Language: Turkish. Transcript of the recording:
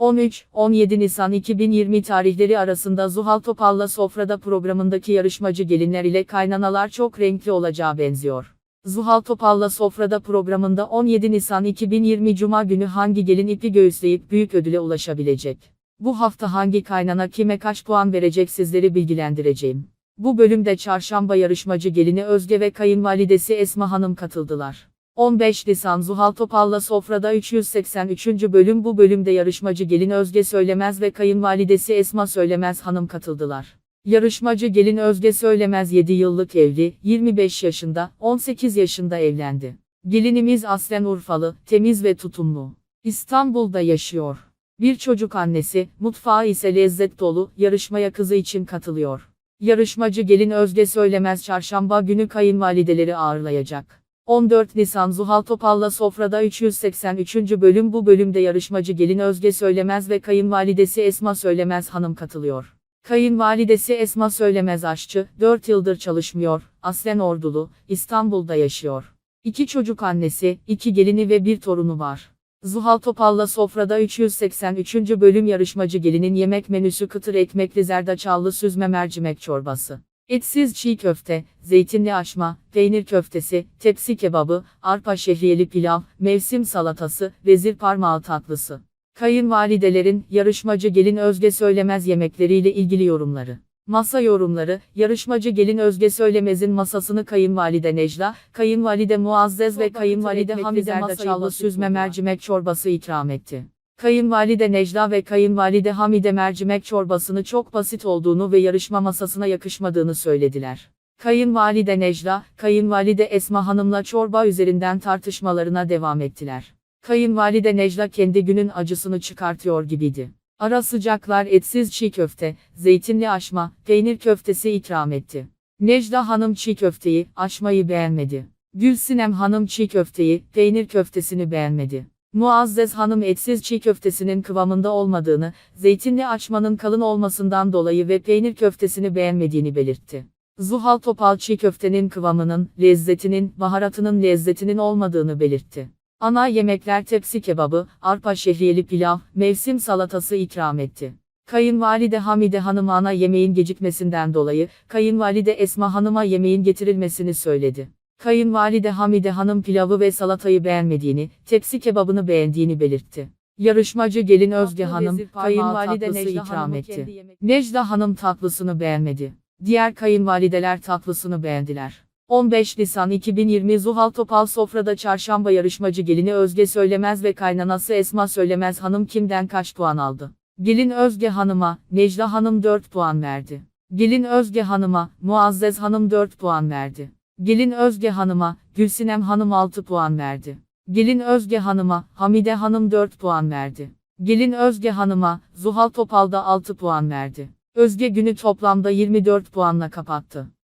13-17 Nisan 2020 tarihleri arasında Zuhal Topal'la Sofrada programındaki yarışmacı gelinler ile kaynanalar çok renkli olacağı benziyor. Zuhal Topal'la Sofrada programında 17 Nisan 2020 Cuma günü hangi gelin ipi göğüsleyip büyük ödüle ulaşabilecek? Bu hafta hangi kaynana kime kaç puan verecek sizleri bilgilendireceğim. Bu bölümde çarşamba yarışmacı gelini Özge ve kayınvalidesi Esma Hanım katıldılar. 15 Nisan Zuhal Topal'la Sofrada 383. bölüm bu bölümde yarışmacı gelin Özge Söylemez ve kayınvalidesi Esma Söylemez Hanım katıldılar. Yarışmacı gelin Özge Söylemez 7 yıllık evli, 25 yaşında, 18 yaşında evlendi. Gelinimiz aslen Urfalı, temiz ve tutumlu. İstanbul'da yaşıyor. Bir çocuk annesi, mutfağı ise lezzet dolu, yarışmaya kızı için katılıyor. Yarışmacı gelin Özge Söylemez çarşamba günü kayınvalideleri ağırlayacak. 14 Nisan Zuhal Topal'la Sofrada 383. bölüm bu bölümde yarışmacı gelin Özge Söylemez ve kayınvalidesi Esma Söylemez hanım katılıyor. Kayınvalidesi Esma Söylemez aşçı, 4 yıldır çalışmıyor, aslen ordulu, İstanbul'da yaşıyor. İki çocuk annesi, iki gelini ve bir torunu var. Zuhal Topal'la Sofrada 383. bölüm yarışmacı gelinin yemek menüsü kıtır ekmekli zerdeçallı süzme mercimek çorbası. Etsiz çiğ köfte, zeytinli aşma, peynir köftesi, tepsi kebabı, arpa şehriyeli pilav, mevsim salatası, vezir parmağı tatlısı. Kayınvalidelerin, yarışmacı gelin Özge Söylemez yemekleriyle ilgili yorumları. Masa yorumları, yarışmacı gelin Özge Söylemez'in masasını kayınvalide Necla, kayınvalide Muazzez ve kayınvalide Hamide Masallı süzme mercimek çorbası ikram etti. Kayınvalide Necla ve kayınvalide Hamide mercimek çorbasını çok basit olduğunu ve yarışma masasına yakışmadığını söylediler. Kayınvalide Necla, kayınvalide Esma Hanım'la çorba üzerinden tartışmalarına devam ettiler. Kayınvalide Necla kendi günün acısını çıkartıyor gibiydi. Ara sıcaklar etsiz çiğ köfte, zeytinli aşma, peynir köftesi ikram etti. Necla Hanım çiğ köfteyi, aşmayı beğenmedi. Gülsinem Hanım çiğ köfteyi, peynir köftesini beğenmedi. Muazzez Hanım etsiz çiğ köftesinin kıvamında olmadığını, zeytinli açmanın kalın olmasından dolayı ve peynir köftesini beğenmediğini belirtti. Zuhal Topal çiğ köftenin kıvamının, lezzetinin, baharatının lezzetinin olmadığını belirtti. Ana yemekler tepsi kebabı, arpa şehriyeli pilav, mevsim salatası ikram etti. Kayınvalide Hamide Hanım ana yemeğin gecikmesinden dolayı, kayınvalide Esma Hanım'a yemeğin getirilmesini söyledi. Kayınvalide Hamide Hanım pilavı ve salatayı beğenmediğini, tepsi kebabını beğendiğini belirtti. Yarışmacı gelin Özge Hanım, kayınvalide Necla ikram etti. Necla Hanım tatlısını beğenmedi. Diğer kayınvalideler tatlısını beğendiler. 15 Nisan 2020 Zuhal Topal sofrada çarşamba yarışmacı gelini Özge Söylemez ve kaynanası Esma Söylemez Hanım kimden kaç puan aldı? Gelin Özge Hanım'a, Necla Hanım 4 puan verdi. Gelin Özge Hanım'a, Muazzez Hanım 4 puan verdi. Gelin Özge Hanım'a, Gülsinem Hanım 6 puan verdi. Gelin Özge Hanım'a, Hamide Hanım 4 puan verdi. Gelin Özge Hanım'a, Zuhal Topal da 6 puan verdi. Özge günü toplamda 24 puanla kapattı.